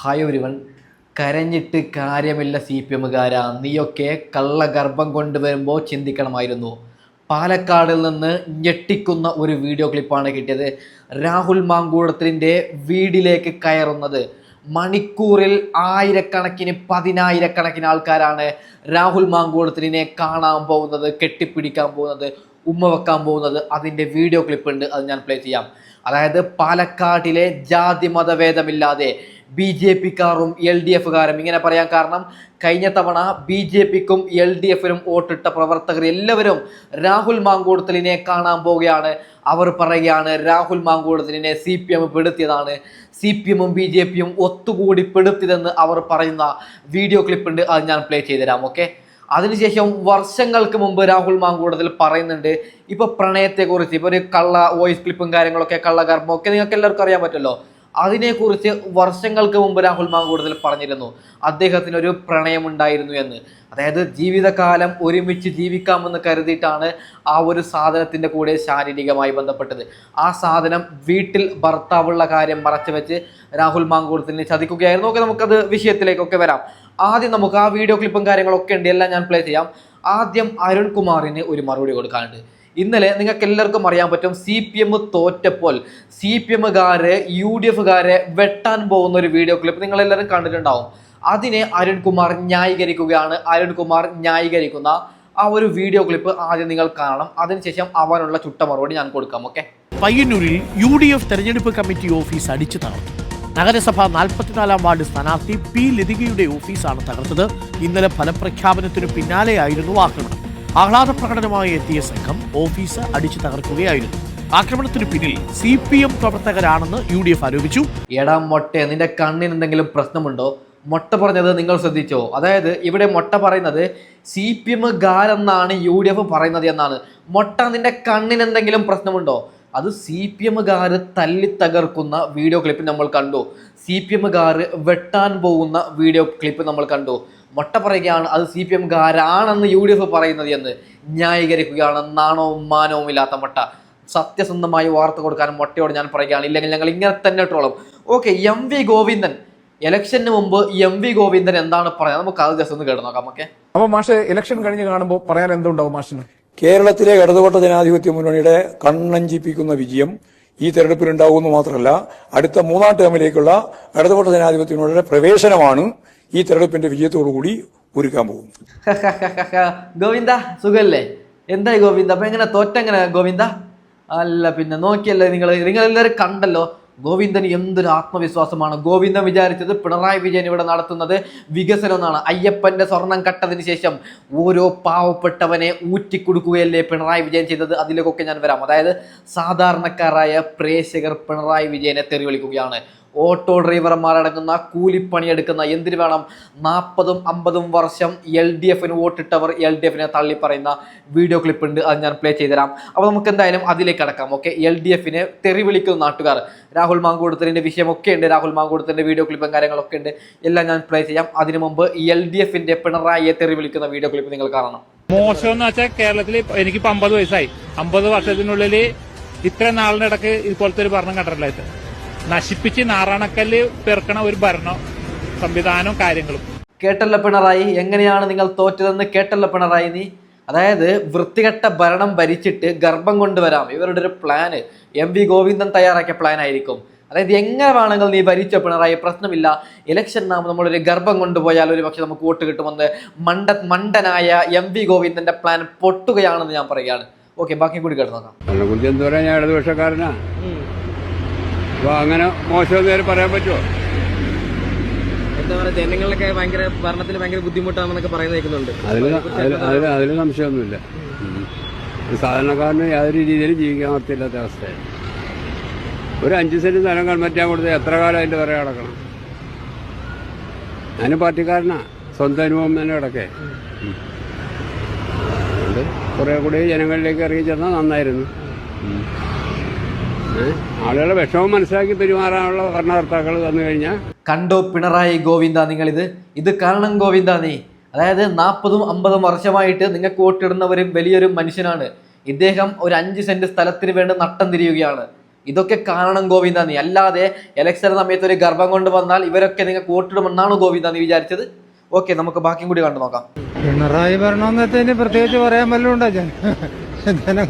Hi ഒരുവൻ കരഞ്ഞിട്ട് കാര്യമില്ല സി പി എമ്മുകാരാ. നീയൊക്കെ കള്ളഗർഭം കൊണ്ടുവരുമ്പോൾ ചിന്തിക്കണമായിരുന്നു. പാലക്കാടിൽ നിന്ന് ഞെട്ടിക്കുന്ന ഒരു വീഡിയോ ക്ലിപ്പാണ് കിട്ടിയത്. രാഹുൽ മാങ്കൂടത്തിന്റെ വീടിലേക്ക് കയറുന്നത്. മണിക്കൂറിൽ ആയിരക്കണക്കിന് പതിനായിരക്കണക്കിന് ആൾക്കാരാണ് രാഹുൽ മാങ്കൂടത്തിനെ കാണാൻ പോകുന്നത് കെട്ടിപ്പിടിക്കാൻ പോകുന്നത്. ഉമ്മ വെക്കാൻ പോകുന്നത് അതിന്റെ വീഡിയോ ക്ലിപ്പ് ഉണ്ട് അത് ഞാൻ പ്ലേ ചെയ്യാം. അതായത് പാലക്കാട്ടിലെ ജാതി മതഭേദമില്ലാതെ ബി ജെ പിക്കാറും എൽ ഡി എഫുകാരും ഇങ്ങനെ പറയാൻ കാരണം കഴിഞ്ഞ തവണ ബി ജെ പിക്കും എൽ ഡി എഫിനും വോട്ടിട്ട പ്രവർത്തകർ എല്ലാവരും രാഹുൽ മാങ്കൂടത്തിലിനെ കാണാൻ പോവുകയാണ്. അവർ പറയുകയാണ് രാഹുൽ മാങ്കൂടത്തിലിനെ സി പി എം പെടുത്തിയതാണ്. സി പി എമ്മും ബി ജെ പിയും ഒത്തുകൂടി പെടുത്തിയതെന്ന് അവർ പറയുന്ന വീഡിയോ ക്ലിപ്പ് ഉണ്ട് അത് ഞാൻ പ്ലേ ചെയ്തുതരാം ഓക്കെ അതിനുശേഷം വർഷങ്ങൾക്ക് മുമ്പ് രാഹുൽ മാങ്കൂടത്തിൽ പറയുന്നുണ്ട് ഇപ്പൊ പ്രണയത്തെക്കുറിച്ച് ഇപ്പൊ ഒരു കള്ള വോയിസ് ക്ലിപ്പും കാര്യങ്ങളൊക്കെ കള്ളകർമ്മം ഒക്കെ നിങ്ങൾക്ക് എല്ലാവർക്കും അറിയാൻ പറ്റുമല്ലോ. അതിനെക്കുറിച്ച് വർഷങ്ങൾക്ക് മുമ്പ് രാഹുൽ മാങ്കൂടത്തിൽ പറഞ്ഞിരുന്നു. അദ്ദേഹത്തിന് ഒരു പ്രണയമുണ്ടായിരുന്നു എന്ന്. അതായത് ജീവിതകാലം ഒരുമിച്ച് ജീവിക്കാമെന്ന് കരുതിയിട്ടാണ് ആ ഒരു സാധനത്തിന്റെ കൂടെ ശാരീരികമായി ബന്ധപ്പെട്ടത്. ആ സാധനം വീട്ടിൽ ഭർത്താവുള്ള കാര്യം മറച്ചു വെച്ച് രാഹുൽ മാങ്കൂടത്തിനെ ചതിക്കുകയായിരുന്നു. ഒക്കെ നമുക്കത് വിഷയത്തിലേക്കൊക്കെ വരാം. ആദ്യം നമുക്ക് ആ വീഡിയോ ക്ലിപ്പും കാര്യങ്ങളൊക്കെ ഉണ്ട്. എല്ലാം ഞാൻ പ്ലേ ചെയ്യാം. ആദ്യം അരുൺകുമാറിന് ഒരു മറുപടി കൊടുക്കാനുണ്ട്. ഇന്നലെ നിങ്ങൾക്ക് എല്ലാവർക്കും അറിയാൻ പറ്റും സി പി എം തോറ്റപ്പോൾ സി പി എമ്മുകാരെ യു ഡി എഫുകാരെ വെട്ടാൻ പോകുന്ന ഒരു വീഡിയോ ക്ലിപ്പ് നിങ്ങൾ എല്ലാവരും കണ്ടിട്ടുണ്ടാവും. അതിനെ അരുൺകുമാർ ന്യായീകരിക്കുകയാണ്. അരുൺകുമാർ ന്യായീകരിക്കുന്ന ആ ഒരു വീഡിയോ ക്ലിപ്പ് ആദ്യം നിങ്ങൾ കാണണം. അതിനുശേഷം അവനുള്ള ചുട്ട മറുപടി ഞാൻ കൊടുക്കാം ഓക്കെ പയ്യന്നൂരിൽ യു ഡി എഫ് തെരഞ്ഞെടുപ്പ് കമ്മിറ്റി ഓഫീസ് അടിച്ചു തകർത്തു. നഗരസഭ നാൽപ്പത്തിനാലാം വാർഡ് സ്ഥാനാർത്ഥി പി ലതികയുടെ ഓഫീസാണ് തകർത്തത്. ഇന്നലെ ഫലപ്രഖ്യാപനത്തിനു പിന്നാലെയായിരുന്നു ആക്രമണം. ആഹ്ലാദ പ്രകടനമായി എത്തിയ സംഘം ഓഫീസ് അടിച്ചു തകർക്കുകയായിരുന്നു. ആക്രമണത്തിന് പിന്നിൽ സി പി എം പ്രവർത്തകരാണെന്ന് യു ഡി എഫ് ആരോപിച്ചു. എടാ മൊട്ടെ നിന്റെ കണ്ണിന് എന്തെങ്കിലും പ്രശ്നമുണ്ടോ? മൊട്ട പറഞ്ഞത് നിങ്ങൾ ശ്രദ്ധിച്ചോ? അതായത് ഇവിടെ മൊട്ട പറയുന്നത് സി പി എം ഗാരെന്നാണ് യു ഡി എഫ് പറയുന്നത് എന്നാണ്. മൊട്ട നിന്റെ കണ്ണിന് എന്തെങ്കിലും പ്രശ്നമുണ്ടോ? അത് സി പി എമ്മുകാർ തല്ലി തകർക്കുന്ന വീഡിയോ ക്ലിപ്പ് നമ്മൾ കണ്ടു. സി പി എമ്മുകാർ വെട്ടാൻ പോകുന്ന വീഡിയോ ക്ലിപ്പ് നമ്മൾ കണ്ടു. മൊട്ട പറയുകയാണ് അത് സി പി എംകാരാണെന്ന് യു ഡി എഫ് പറയുന്നത് എന്ന് ന്യായീകരിക്കുകയാണ് നാണവും മാനവും ഇല്ലാത്ത മൊട്ട സത്യസന്ധമായി വാർത്ത കൊടുക്കാൻ മൊട്ടയോട് ഞാൻ പറയുകയാണ്. ഇല്ലെങ്കിൽ ഞങ്ങൾ ഇങ്ങനെ തന്നെ ട്രോളും. Okay M V Govindan. ഇലക്ഷന് മുമ്പ് എം വി ഗോവിന്ദൻ എന്താണ് പറയുന്നത്? നമുക്ക് അത് ജസ്റ്റ് ഒന്ന് കേട്ട് നോക്കാം. ഓക്കെ. അപ്പൊ മാഷെ ഇലക്ഷൻ കഴിഞ്ഞ് കാണുമ്പോൾ പറയാൻ എന്തുണ്ടാവും മാഷിന്? കേരളത്തിലെ ഇടതുപക്ഷ ജനാധിപത്യ മുന്നണിയുടെ കണ്ണഞ്ചിപ്പിക്കുന്ന വിജയം ഈ തെരഞ്ഞെടുപ്പിലുണ്ടാകുമെന്ന് മാത്രമല്ല അടുത്ത മൂന്നാം ടേമിലേക്കുള്ള ഇടതുപക്ഷ ജനാധിപത്യ മുന്നണിയുടെ പ്രവേശനമാണ് ഈ തെരഞ്ഞെടുപ്പിന്റെ വിജയത്തോടു കൂടി ഒരുക്കാൻ പോകും ഗോവിന്ദ സുഖല്ലേ? എന്തായി ഗോവിന്ദ? അപ്പൊ എങ്ങനെ? തോറ്റെങ്ങനെ ഗോവിന്ദ? അല്ല പിന്നെ നോക്കിയല്ലേ നിങ്ങൾ നിങ്ങൾ എല്ലാവരും കണ്ടല്ലോ ഗോവിന്ദന് എന്തൊരു ആത്മവിശ്വാസമാണ്. ഗോവിന്ദൻ വിചാരിച്ചത് പിണറായി വിജയൻ ഇവിടെ നടത്തുന്നത് വികസനം എന്നാണ്. അയ്യപ്പന്റെ സ്വർണം കട്ടതിന് ശേഷം ഓരോ പാവപ്പെട്ടവനെ ഊറ്റിക്കൊടുക്കുകയല്ലേ പിണറായി വിജയൻ ചെയ്തത്? അതിലേക്കൊക്കെ ഞാൻ വരാം. അതായത് സാധാരണക്കാരായ പ്രേക്ഷകർ പിണറായി വിജയനെ തെറി വിളിക്കുകയാണ് ഓട്ടോ ഡ്രൈവർമാരടങ്ങുന്ന കൂലിപ്പണിയെടുക്കുന്ന എന്തിനു വേണം? നാൽപ്പതും അമ്പതും വർഷം എൽ ഡി എഫിന് വോട്ടിട്ടവർ എൽ ഡി എഫിനെ തള്ളി പറയുന്ന വീഡിയോ ക്ലിപ്പ് ഉണ്ട് അത് ഞാൻ പ്ലേ ചെയ്തുതരാം. അപ്പോൾ നമുക്ക് എന്തായാലും അതിലേക്ക് കടക്കാം. ഓക്കെ എൽ ഡി എഫിനെ തെറി വിളിക്കുന്ന നാട്ടുകാർ. രാഹുൽ മാങ്കൂടത്തിന്റെ വിഷയമൊക്കെ ഉണ്ട്. രാഹുൽ മാങ്കൂടത്തിന്റെ വീഡിയോ ക്ലിപ്പും കാര്യങ്ങളൊക്കെ ഉണ്ട്. എല്ലാം ഞാൻ പ്ലേ ചെയ്യാം. അതിനു മുമ്പ് എൽ ഡി എഫിന്റെ പിണറായിയെ തെറി വിളിക്കുന്ന വീഡിയോ ക്ലിപ്പ് നിങ്ങൾ കാണണം. മോശം എന്ന് വെച്ചാൽ കേരളത്തിൽ എനിക്കിപ്പോ അമ്പത് വയസ്സായി. അമ്പത് വർഷത്തിനുള്ളിൽ ഇത്ര നാളിനിടക്ക് ഇതുപോലത്തെ ഒരു ഭരണം കണ്ടിട്ടില്ല നശിപ്പിച്ച് നാറാണക്കല്ല് പെറുക്കണ ഒരു ഭരണ സംവിധാനവും കാര്യങ്ങളും. കേട്ടല്ല പിണറായി എങ്ങനെയാണ് നിങ്ങൾ തോറ്റതെന്ന് കേട്ടല്ല പിണറായി നീ? അതായത് വൃത്തികെട്ട ഭരണം ഭരിച്ചിട്ട് ഗർഭം കൊണ്ടുവരാം. ഇവരുടെ ഒരു പ്ലാന് എം വി ഗോവിന്ദൻ തയ്യാറാക്കിയ പ്ലാൻ ആയിരിക്കും. അതായത് എങ്ങനെ വേണമെങ്കിൽ നീ ഭരിച്ച പിണറായി? പ്രശ്നമില്ല. ഇലക്ഷൻ നാം നമ്മളൊരു ഗർഭം കൊണ്ടുപോയാൽ ഒരു പക്ഷെ നമുക്ക് വോട്ട് കിട്ടുമെന്ന് മണ്ട മണ്ടനായ എം വി ഗോവിന്ദന്റെ പ്ലാൻ പൊട്ടുകയാണെന്ന് ഞാൻ പറയുകയാണ്. ഓക്കെ ബാക്കി കൂടി കേട്ട് നോക്കാം. ഞാൻ ഇടതുപക്ഷക്കാരനാ. അപ്പൊ അങ്ങനെ മോശം നേരെ പറയാൻ പറ്റുമോ എന്താ പറയുക ജനങ്ങളൊക്കെ ഭയങ്കര ഭരണത്തിന് ഭയങ്കര ബുദ്ധിമുട്ടാണെന്നൊക്കെ പറയുന്ന കേൾക്കുന്നുണ്ട് അതിൽ അതിൽ അതിൽ സംശയമൊന്നുമില്ല. സാധാരണക്കാരന് യാതൊരു രീതിയിലും ജീവിക്കാൻ പറ്റില്ലാത്ത അവസ്ഥയാണ്. ഒരു അഞ്ച് സെന്റ് സ്ഥലം കൺമറ്റാൻ കൊടുത്ത് എത്ര കാലം അതിന്റെ വരെ കിടക്കണം? ഞാൻ പാർട്ടിക്കാരനാ. സ്വന്തം അനുഭവം തന്നെ കിടക്കേ. അതുകൊണ്ട് കുറെ കൂടി ജനങ്ങളിലേക്ക് ഇറങ്ങി ചെന്നാൽ നന്നായിരുന്നു. ആളുകളുടെ വിഷമം മനസ്സിലാക്കി പെരുമാറാനുള്ള ഭരണകർത്താക്കൾ വന്നു കഴിഞ്ഞാൽ കണ്ടോ പിണറായി ഗോവിന്ദ നിങ്ങളിത്? ഇത് കാരണം ഗോവിന്ദ നീ. അതായത് നാൽപ്പതും അമ്പതും വർഷമായിട്ട് നിങ്ങൾക്ക് വോട്ടിടുന്നവരും വലിയൊരു മനുഷ്യനാണ്. ഇദ്ദേഹം ഒരു അഞ്ച് സെന്റ് സ്ഥലത്തിന് വേണ്ടി നട്ടം തിരിയുകയാണ്. ഇതൊക്കെ കാണണം ഗോവിന്ദ നീ. അല്ലാതെ ഇലക്ഷൻ സമയത്ത് ഒരു ഗർഭം കൊണ്ട് വന്നാൽ ഇവരൊക്കെ നിങ്ങൾക്ക് വോട്ടിടുമെന്നാണ് ഗോവിന്ദ നീ വിചാരിച്ചത്? ഓക്കെ നമുക്ക് ബാക്കിയും കൂടി കണ്ടു നോക്കാം. പിണറായി ഭരണമെന്നതിന് പ്രത്യേകിച്ച് പറയാൻ വല്ലതും ഉണ്ടോ ജന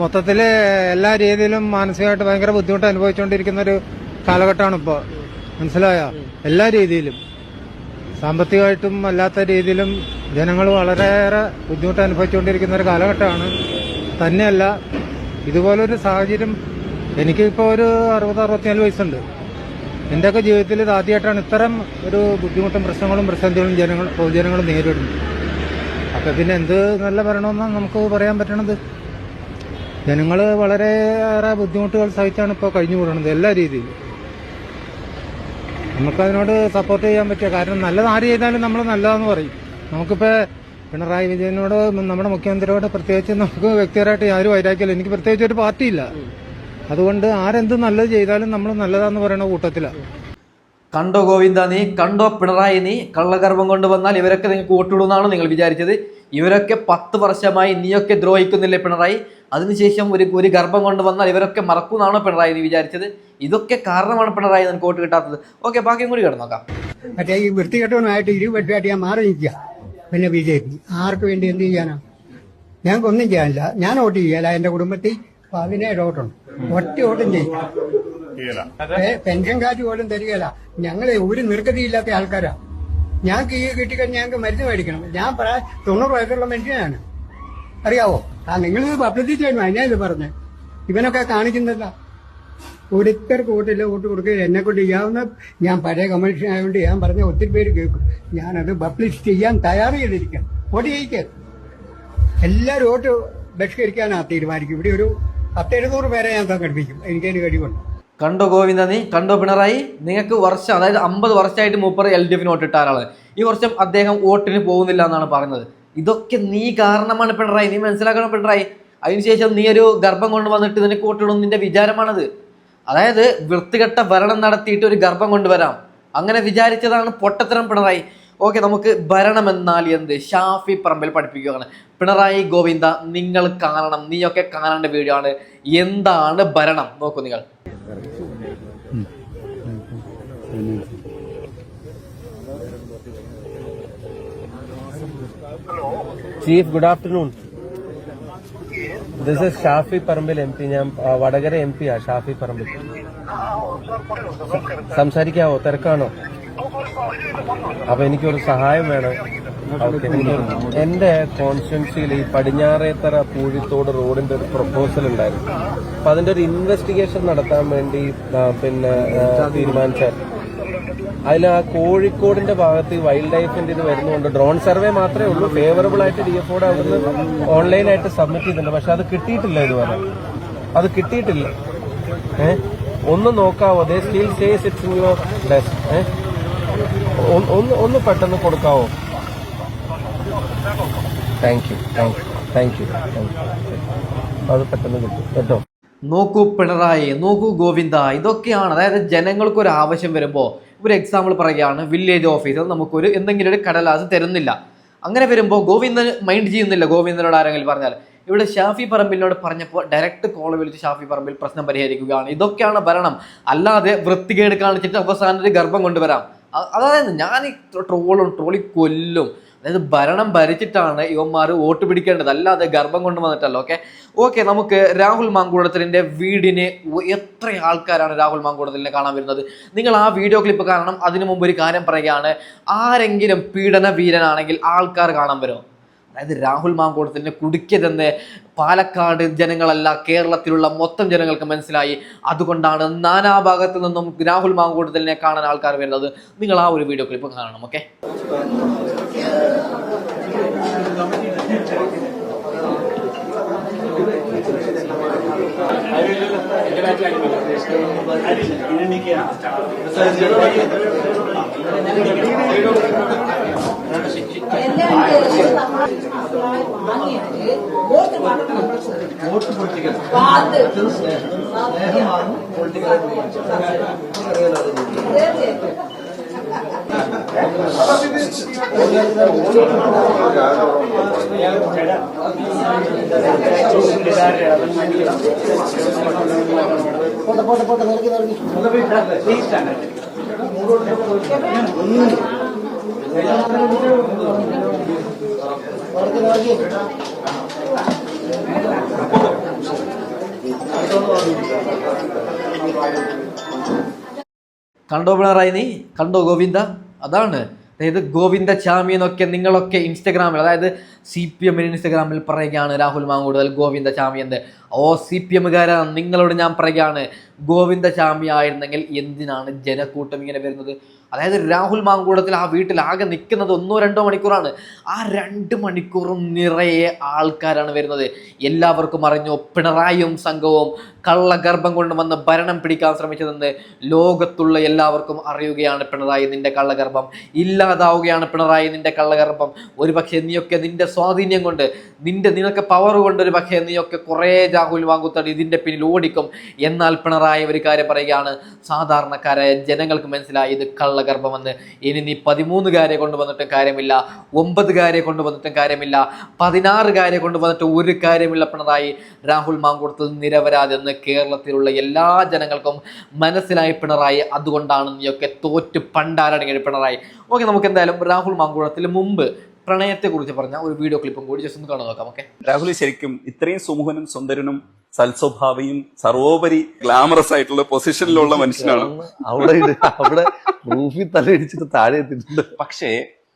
മൊത്തത്തിൽ എല്ലാ രീതിയിലും മാനസികമായിട്ട് ഭയങ്കര ബുദ്ധിമുട്ട് അനുഭവിച്ചുകൊണ്ടിരിക്കുന്ന ഒരു കാലഘട്ടമാണ് ഇപ്പോൾ മനസ്സിലായോ? എല്ലാ രീതിയിലും. സാമ്പത്തികമായിട്ടും അല്ലാത്ത രീതിയിലും ജനങ്ങൾ വളരെയേറെ ബുദ്ധിമുട്ട് അനുഭവിച്ചുകൊണ്ടിരിക്കുന്ന ഒരു കാലഘട്ടമാണ്. തന്നെയല്ല ഇതുപോലൊരു സാഹചര്യം എനിക്കിപ്പോൾ ഒരു അറുപത് അറുപത്തിനാല് വയസ്സുണ്ട്. എന്റെയൊക്കെ ജീവിതത്തിൽ ഇത് ആദ്യമായിട്ടാണ് ഇത്തരം ഒരു ബുദ്ധിമുട്ടും പ്രശ്നങ്ങളും പ്രതിസന്ധികളും ജനങ്ങൾ പൊതുജനങ്ങൾ നേരിടുന്നത്. അപ്പൊ പിന്നെ എന്ത് നല്ല ഭരണമെന്നാണ് നമുക്ക് പറയാൻ പറ്റണത്? ജനങ്ങൾ വളരെയേറെ ബുദ്ധിമുട്ടുകൾ സഹിച്ചാണ് ഇപ്പോൾ കഴിഞ്ഞു കൂടണത് എല്ലാ രീതിയിലും. നമുക്കതിനോട് സപ്പോർട്ട് ചെയ്യാൻ പറ്റിയ കാരണം നല്ലത് ആര് ചെയ്താലും നമ്മൾ നല്ലതാന്ന് പറയും. നമുക്കിപ്പോൾ പിണറായി വിജയനോട് നമ്മുടെ മുഖ്യമന്ത്രിയോട് പ്രത്യേകിച്ച് നമുക്ക് വ്യക്തിപരമായിട്ട് ആരും വൈരാഗ്യമില്ല എനിക്ക് പ്രത്യേകിച്ച് ഒരു പാർട്ടിയില്ല. അതുകൊണ്ട് ആരെന്ത് നല്ലത് ചെയ്താലും നമ്മൾ നല്ലതാന്ന് പറയണ കൂട്ടത്തിലാണ് കണ്ടോ ഗോവിന്ദ നീ? കണ്ടോ പിണറായി നീ? കള്ളഗർഭം കൊണ്ട് വന്നാൽ ഇവരൊക്കെ നിങ്ങൾക്ക് വോട്ടിടുമെന്നാണ് നിങ്ങൾ വിചാരിച്ചത്? ഇവരൊക്കെ പത്ത് വർഷമായി നീയൊക്കെ ദ്രോഹിക്കുന്നില്ലേ പിണറായി? അതിനുശേഷം ഒരു ഒരു ഗർഭം കൊണ്ട് വന്നാൽ ഇവരൊക്കെ മറക്കുമെന്നാണോ പിണറായി നീ വിചാരിച്ചത്? ഇതൊക്കെ കാരണമാണ് പിണറായി നിനക്ക് വോട്ട് കിട്ടാത്തത്. ഓക്കെ ബാക്കിയും കൂടി കിടന്നോക്കാം മറ്റേ ഈ വൃത്തികെട്ടവനുമായിട്ട് ഇരുപെട്ടായിട്ട് ഞാൻ മാറി നിൽക്കുക. പിന്നെ ബി ജെ പി. ആർക്ക് വേണ്ടി എന്ത് ചെയ്യാനാ? ഞങ്ങൾക്കൊന്നും ചെയ്യാനില്ല. ഞാൻ വോട്ട് ചെയ്യല എന്റെ കുടുംബത്തിൽ പതിനേഴ് വോട്ടുണ്ട്. ഒറ്റ വോട്ടും ചെയ്യും ഏ, പെൻഷൻ കാറ്റ് പോലും തരികയില്ല. ഞങ്ങളെ ഒരു നിർഗതിയില്ലാത്ത ആൾക്കാരാ. ഞങ്ങൾക്ക് ഈ കിട്ടിക്കഴിഞ്ഞാൽ ഞങ്ങൾക്ക് മരുന്ന് മേടിക്കണം. ഞാൻ പറയാ തൊണ്ണൂറ് വയസ്സുള്ള മനുഷ്യനാണ്. അറിയാവോ? ആ നിങ്ങൾ പബ്ലിസിറ്റി ചെയ്യണം അതിനാ ഇത് പറഞ്ഞു? ഇവനൊക്കെ കാണിക്കുന്നില്ല ഒരിക്കർക്ക് വോട്ടില്ല വോട്ട് കൊടുക്കുക എന്നെ കൊണ്ട് ചെയ്യാവുന്ന ഞാൻ പഴയ കമ്മീഷൻ ആയതുകൊണ്ട് ഞാൻ പറഞ്ഞ ഒത്തിരി പേര് കേൾക്കും. ഞാനത് പബ്ലിഷ് ചെയ്യാൻ തയ്യാറ് ചെയ്തിരിക്കാം. വോട്ട് ചെയ്യിക്കുക എല്ലാവരും വോട്ട് ബഹിഷ്കരിക്കാനാ തീരുമാനിക്കും. ഇവിടെ ഒരു പത്തെഴുന്നൂറ് പേരെ ഞാൻ സംഘടിപ്പിക്കും. എനിക്കതിന് കഴിവുണ്ട്. കണ്ടോ ഗോവിന്ദ നീ കണ്ടോ പിണറായി? നിങ്ങൾക്ക് വർഷം അതായത് അമ്പത് വർഷമായിട്ട് മൂപ്പർ എൽ ഡി എഫിന് വോട്ടിട്ട ഈ വർഷം അദ്ദേഹം വോട്ടിന് പോകുന്നില്ല എന്നാണ് പറഞ്ഞത് ഇതൊക്കെ നീ കാരണമാണ് പിണറായി നീ മനസ്സിലാക്കണം പിണറായി. അതിനുശേഷം നീ ഒരു ഗർഭം കൊണ്ടുവന്നിട്ട് ഇതിനെ നിനക്ക് വോട്ടിടും നിന്റെ വിചാരമാണത്. അതായത് വൃത്തികെട്ട ഭരണം നടത്തിയിട്ട് ഒരു ഗർഭം കൊണ്ടുവരാം. അങ്ങനെ വിചാരിച്ചതാണ് പൊട്ടത്തരം പിണറായി. ഓക്കെ നമുക്ക് ഭരണം എന്നാൽ എന്ത്? ഷാഫി പറമ്പിൽ പഠിപ്പിക്കുകയാണ്. പിണറായി ഗോവിന്ദ നിങ്ങൾ കാണണം. നീയൊക്കെ കാണേണ്ട വീഡിയോ ആണ്. എന്താണ് ഭരണം? നോക്കൂ നിങ്ങൾ. Chief good afternoon. This is Shafi Parambil M P. ഞാൻ വടകര എം പി ആ ഷാഫി പറമ്പിൽ. സംസാരിക്കാവോ? തിരക്കാണോ? അപ്പൊ എനിക്കൊരു സഹായം വേണം. എന്റെ കോൺസ്റ്റുവൻസിയിൽ ഈ പടിഞ്ഞാറേത്തറ പൂഴിത്തോട് റോഡിന്റെ ഒരു പ്രപ്പോസൽ ഉണ്ടായിരുന്നു. അപ്പൊ അതിന്റെ ഒരു ഇൻവെസ്റ്റിഗേഷൻ നടത്താൻ വേണ്ടി പിന്നെ തീരുമാനിച്ചാൽ അതിൽ ആ കോഴിക്കോടിന്റെ ഭാഗത്ത് വൈൽഡ് ലൈഫിന്റെ ഇത് വരുന്നുണ്ട് ഡ്രോൺ സർവേ മാത്രമേ ഉള്ളൂ. ഫേവറബിൾ ആയിട്ട് ഡി എഫോടെ അവിടുന്ന് ഓൺലൈനായിട്ട് സബ്മിറ്റ് ചെയ്തിട്ടുണ്ട്. പക്ഷെ അത് കിട്ടിയിട്ടില്ല ഇതുവരെ അത് കിട്ടിയിട്ടില്ല. ഏഹ് ഒന്ന് നോക്കാവോ? They still says it's in your desk ഏ? ഒന്ന് ഒന്ന് പെട്ടെന്ന് കൊടുക്കാവോ? Thank you thank you thank you അത് പെട്ടെന്ന് കിട്ടും കേട്ടോ. നോക്കൂ പിണറായി നോക്കൂ ഗോവിന്ദ ഇതൊക്കെയാണ്. അതായത് ജനങ്ങൾക്ക് ഒരു ആവശ്യം വരുമ്പോൾ ഒരു എക്സാമ്പിൾ പറയുകയാണ് വില്ലേജ് ഓഫീസർ നമുക്കൊരു എന്തെങ്കിലും ഒരു കടലാസ് തരുന്നില്ല. അങ്ങനെ വരുമ്പോൾ ഗോവിന്ദൻ മൈൻഡ് ചെയ്യുന്നില്ല. ഗോവിന്ദനോട് ആരെങ്കിലും പറഞ്ഞാൽ ഇവിടെ ഷാഫി പറമ്പിലിനോട് പറഞ്ഞപ്പോൾ ഡയറക്റ്റ് കോൾ വിളിച്ച് ഷാഫി പറമ്പിൽ പ്രശ്നം പരിഹരിക്കുകയാണ്. ഇതൊക്കെയാണ് ഭരണം. അല്ലാതെ വൃത്തികേട് കാണിച്ചിട്ട് അവസാനം ഒരു ഗർഭം കൊണ്ടുവരാം. അതായത് ഞാൻ ഈ ട്രോളും ട്രോളി കൊല്ലും അതായത് ഭരണം ഭരിച്ചിട്ടാണ് ഇവന്മാർ വോട്ട് പിടിക്കേണ്ടത്. അല്ലാതെ ഗർഭം കൊണ്ട് വന്നിട്ടല്ല ഓക്കെ ഓക്കെ നമുക്ക് രാഹുൽ മാങ്കൂടത്തിലിന്റെ വീടിന് എത്ര ആൾക്കാരാണ് രാഹുൽ മാങ്കൂടത്തിലിനെ കാണാൻ വരുന്നത്? നിങ്ങൾ ആ വീഡിയോ ക്ലിപ്പ് കാണണം. അതിനു മുമ്പ് ഒരു കാര്യം പറയുകയാണ്. ആരെങ്കിലും പീഡന വീരനാണെങ്കിൽ ആൾക്കാർ കാണാൻ വരും അതായത് രാഹുൽ മാങ്കൂടത്തിനെ കുടുക്കിയതെന്ന് പാലക്കാട് ജനങ്ങളല്ല കേരളത്തിലുള്ള മൊത്തം ജനങ്ങൾക്ക് മനസ്സിലായി. അതുകൊണ്ടാണ് നാനാഭാഗത്തു നിന്നും രാഹുൽ മാങ്കോടത്തിനെ കാണാൻ ആൾക്കാർ വരുന്നത്. നിങ്ങൾ ആ ഒരു വീഡിയോ ക്ലിപ്പ് കാണണം ഓക്കെ വോട്ട് കണ്ടോ പിണറായി നീ? കണ്ടോ ഗോവിന്ദ? അതാണ്. അതായത് ഗോവിന്ദ ചാമി എന്നൊക്കെ നിങ്ങളൊക്കെ ഇൻസ്റ്റഗ്രാമിൽ അതായത് സി പി എമ്മിന് ഇൻസ്റ്റഗ്രാമിൽ പറയുകയാണ് രാഹുൽ മാങ്കൂടുതൽ ഗോവിന്ദ ചാമി എന്ന് ഓ സി പി എമ്മുകാരാണ് നിങ്ങളോട് ഞാൻ പറയുകയാണ്. ഗോവിന്ദ ചാമി ആയിരുന്നെങ്കിൽ എന്തിനാണ് ജനക്കൂട്ടം ഇങ്ങനെ വരുന്നത്? അതായത് രാഹുൽ മാങ്കൂടത്തിൽ ആ വീട്ടിൽ ആകെ നിൽക്കുന്നത് ഒന്നോ രണ്ടോ മണിക്കൂറാണ്. ആ രണ്ട് മണിക്കൂറും നിറയെ ആൾക്കാരാണ് വരുന്നത്. എല്ലാവർക്കും അറിഞ്ഞു പിണറായിയും സംഘവും കള്ളഗർഭം കൊണ്ട് വന്ന് ഭരണം പിടിക്കാൻ ശ്രമിച്ചതെന്ന് ലോകത്തുള്ള എല്ലാവർക്കും അറിയുകയാണ് പിണറായി നിന്റെ കള്ളഗർഭം. ഇല്ലാതാവുകയാണ് പിണറായി നിന്റെ കള്ളഗർഭം. ഒരു പക്ഷേ നീയൊക്കെ നിന്റെ സ്വാധീനം കൊണ്ട് നിന്റെ നിനക്ക് പവർ കൊണ്ട് ഒരു പക്ഷേ നീയൊക്കെ കുറേ രാഹുൽ മാങ്കൂത്തടി ഇതിന്റെ പിന്നിൽ ഓടിക്കും. എന്നാൽ പിണറായി ഒരു കാര്യം പറയുകയാണ്. സാധാരണക്കാരായ ജനങ്ങൾക്ക് മനസ്സിലായി ഇത് കള്ളഗർഭമെന്ന്. ഇനി നീ പതിമൂന്നുകാരെ കൊണ്ടുവന്നിട്ടും കാര്യമില്ല ഒമ്പതുകാരെ കൊണ്ടുവന്നിട്ടും കാര്യമില്ല പതിനാറുകാരെ കൊണ്ടുവന്നിട്ട് ഒരു കാര്യമില്ല പിണറായി. രാഹുൽ മാങ്കൂടത്തിൽ നിരവരാതെന്ന് കേരളത്തിലുള്ള എല്ലാ ജനങ്ങൾക്കും മനസ്സിലായി പിണറായി. അതുകൊണ്ടാണ് നീയൊക്കെ തോറ്റ് പണ്ടാരടങ്ങിയ പിണറായി. ഓക്കെ നമുക്ക് എന്തായാലും രാഹുൽ മാങ്കൂടത്തിൽ മുമ്പ് പ്രണയത്തെക്കുറിച്ച് പറഞ്ഞ ഒരു വീഡിയോ ക്ലിപ്പും കൂടി ജസ്റ്റ് ഒന്ന് കാണാൻ നോക്കാം ഓക്കെ രാഹുൽ ശരിക്കും ഇത്രയും സുമുഖനും സുന്ദരനും സൽസ്വഭാവിയും സർവോപരി ഗ്ലാമറസ് ആയിട്ടുള്ള പൊസിഷനിലുള്ള മനുഷ്യനാണ്. അവിടെ ഇട്. അവിടെ റൂഫിൽ തലയിടിച്ചിട്ട് താഴെ എത്തിയിട്ടുണ്ട്. പക്ഷേ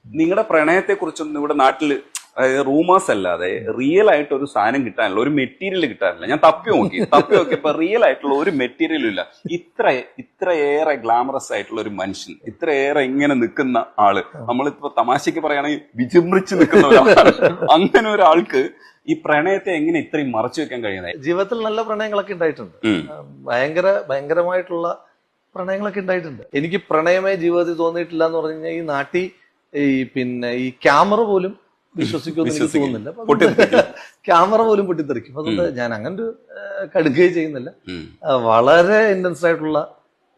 നിങ്ങളുടെ പ്രണയത്തെ കുറിച്ചൊന്നും ഇവിടെ നാട്ടിൽ അതായത് റൂമേഴ്സ് അല്ലാതെ റിയൽ ആയിട്ട് ഒരു സാധനം കിട്ടാനില്ല ഒരു മെറ്റീരിയൽ കിട്ടാനില്ല. ഞാൻ തപ്പി നോക്കി തപ്പി നോക്കിയപ്പോ റിയൽ ആയിട്ടുള്ള ഒരു മെറ്റീരിയലും ഇല്ല. ഇത്ര ഇത്രയേറെ ഗ്ലാമറസ് ആയിട്ടുള്ള ഒരു മനുഷ്യൻ ഇത്രയേറെ ഇങ്ങനെ നിൽക്കുന്ന ആൾ നമ്മളിപ്പോ തമാശക്ക് പറയുകയാണെങ്കിൽ വിജൃംഭിച്ച് നിൽക്കുന്ന ഒരാളാണ് അങ്ങനെ ഒരാൾക്ക് ഈ പ്രണയത്തെ എങ്ങനെ ഇത്രയും മറച്ചു വെക്കാൻ കഴിയുന്നത്? ജീവിതത്തിൽ നല്ല പ്രണയങ്ങളൊക്കെ ഉണ്ടായിട്ടുണ്ട്. ഭയങ്കര ഭയങ്കരമായിട്ടുള്ള പ്രണയങ്ങളൊക്കെ ഉണ്ടായിട്ടുണ്ട്. എനിക്ക് പ്രണയമേ ജീവിതത്തിൽ തോന്നിയിട്ടില്ല എന്ന് പറഞ്ഞു കഴിഞ്ഞാൽ ഈ നാട്ടിൽ ഈ പിന്നെ ഈ ക്യാമറ പോലും വിശ്വസിക്കുമെന്ന് എനിക്ക് തോന്നുന്നില്ല. ക്യാമറ പോലും പൊട്ടിത്തെറിക്കും. അതുകൊണ്ട് ഞാൻ അങ്ങനെ ഒരു കടുക്കുകയും ചെയ്യുന്നില്ല. വളരെ ഇന്റൻസ് ആയിട്ടുള്ള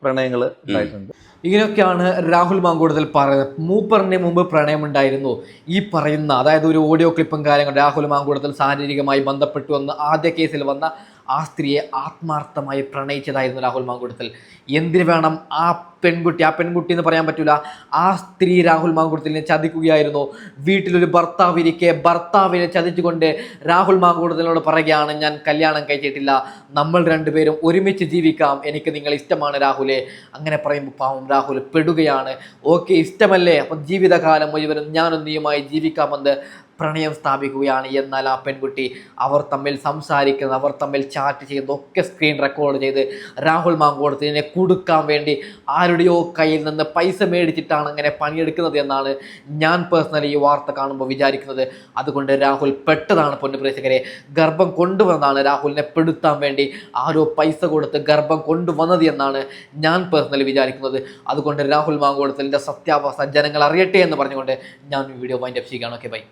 പ്രണയങ്ങൾ ഉണ്ടായിട്ടുണ്ട്. ഇങ്ങനെയൊക്കെയാണ് രാഹുൽ മാങ്കൂടുതൽ പറയുന്നത്. മൂപ്പറിന് മുമ്പ് പ്രണയമുണ്ടായിരുന്നു. ഈ പറയുന്ന അതായത് ഒരു ഓഡിയോ ക്ലിപ്പും കാര്യങ്ങൾ രാഹുൽ മാങ്കൂടുതൽ ശാരീരികമായി ബന്ധപ്പെട്ടു എന്ന് ആദ്യ കേസിൽ വന്ന ആ സ്ത്രീയെ ആത്മാർത്ഥമായി പ്രണയിച്ചതായിരുന്നു രാഹുൽ മാങ്കുടത്തിൽ എന്തിനു വേണം ആ പെൺകുട്ടി? ആ പെൺകുട്ടി എന്ന് പറയാൻ പറ്റില്ല ആ സ്ത്രീ രാഹുൽ മാങ്കുടത്തിനെ ചതിക്കുകയായിരുന്നു. വീട്ടിലൊരു ഭർത്താവ് ഇരിക്കെ ഭർത്താവിനെ ചതിച്ചുകൊണ്ട് രാഹുൽ മാങ്കുടത്തിനോട് പറയുകയാണ് ഞാൻ കല്യാണം കഴിച്ചിട്ടില്ല. നമ്മൾ രണ്ടുപേരും ഒരുമിച്ച് ജീവിക്കാം. എനിക്ക് നിങ്ങൾ ഇഷ്ടമാണ് രാഹുലെ. അങ്ങനെ പറയുമ്പോൾ പാവം രാഹുൽ പെടുകയാണ്. ഓക്കെ ഇഷ്ടമല്ലേ? അപ്പം ജീവിതകാലം മുഴുവനും ഞാനും നീയുമായി ജീവിക്കാമെന്ന് പ്രണയം സ്ഥാപിക്കുകയാണ് എന്നാൽ ആ പെൺകുട്ടി അവർ തമ്മിൽ സംസാരിക്കുന്നത് അവർ തമ്മിൽ ചാറ്റ് ചെയ്യുന്നത് ഒക്കെ സ്ക്രീൻ റെക്കോർഡ് ചെയ്ത് രാഹുൽ മാങ്കോടത്തിനെ കൊടുക്കാൻ വേണ്ടി ആരുടെയോ കയ്യിൽ നിന്ന് പൈസ മേടിച്ചിട്ടാണ് അങ്ങനെ പണിയെടുക്കുന്നത് എന്നാണ് ഞാൻ പേഴ്സണലി ഈ വാർത്ത കാണുമ്പോൾ വിചാരിക്കുന്നത്. അതുകൊണ്ട് രാഹുൽ പെട്ടതാണ് പൊന്നുപ്രേക്ഷകരെ ഗർഭം കൊണ്ടുവന്നതാണ് രാഹുലിനെ പെടുത്താൻ വേണ്ടി ആരോ പൈസ കൊടുത്ത് ഗർഭം കൊണ്ടുവന്നത് എന്നാണ് ഞാൻ പേഴ്സണലി വിചാരിക്കുന്നത്. അതുകൊണ്ട് രാഹുൽ മാങ്കോടത്തിന്റെ സത്യാവസ്ഥ ജനങ്ങൾ അറിയട്ടെ എന്ന് പറഞ്ഞുകൊണ്ട് ഞാൻ വീഡിയോ വൈൻഡപ്പ് ചെയ്യുകയാണ്. Okay bye